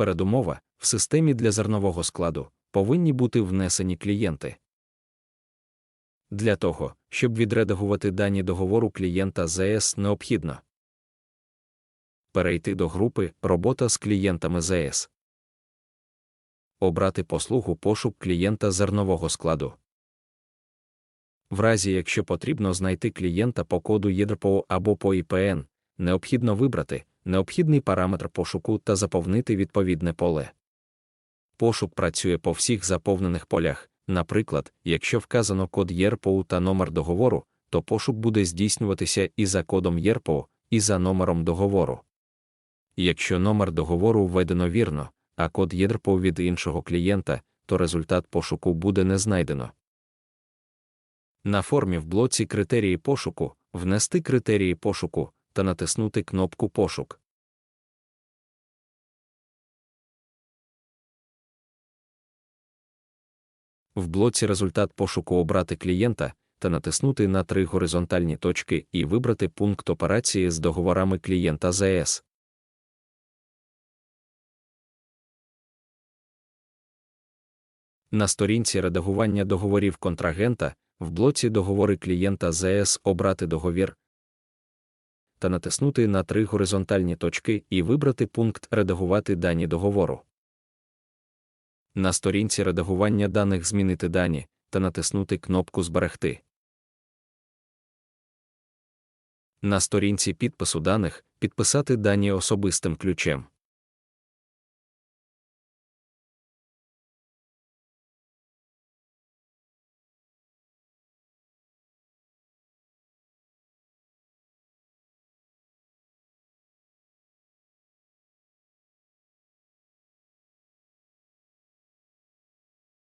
Передумова в системі для зернового складу повинні бути внесені клієнти. Для того, щоб відредагувати дані договору клієнта ЗС необхідно перейти до групи Робота з клієнтами ЗС, обрати послугу пошук клієнта зернового складу. В разі, якщо потрібно знайти клієнта по коду ЄДРПО або по ІПН, необхідно вибрати необхідний параметр пошуку та заповнити відповідне поле. Пошук працює по всіх заповнених полях. Наприклад, якщо вказано код ЄРПО та номер договору, то пошук буде здійснюватися і за кодом ЄРПО, і за номером договору. Якщо номер договору введено вірно, а код ЄРПО від іншого клієнта, то результат пошуку буде не знайдено. На формі в блоці Критерії пошуку внести критерії пошуку та натиснути кнопку Пошук. В блоці Результат пошуку обрати клієнта та натиснути на три горизонтальні точки і вибрати пункт операції з договорами клієнта ЗС. На сторінці редагування договорів контрагента в блоці Договори клієнта ЗС обрати договір та натиснути на три горизонтальні точки і вибрати пункт Редагувати дані договору. На сторінці редагування даних змінити дані та натиснути кнопку Зберегти. На сторінці підпису даних підписати дані особистим ключем.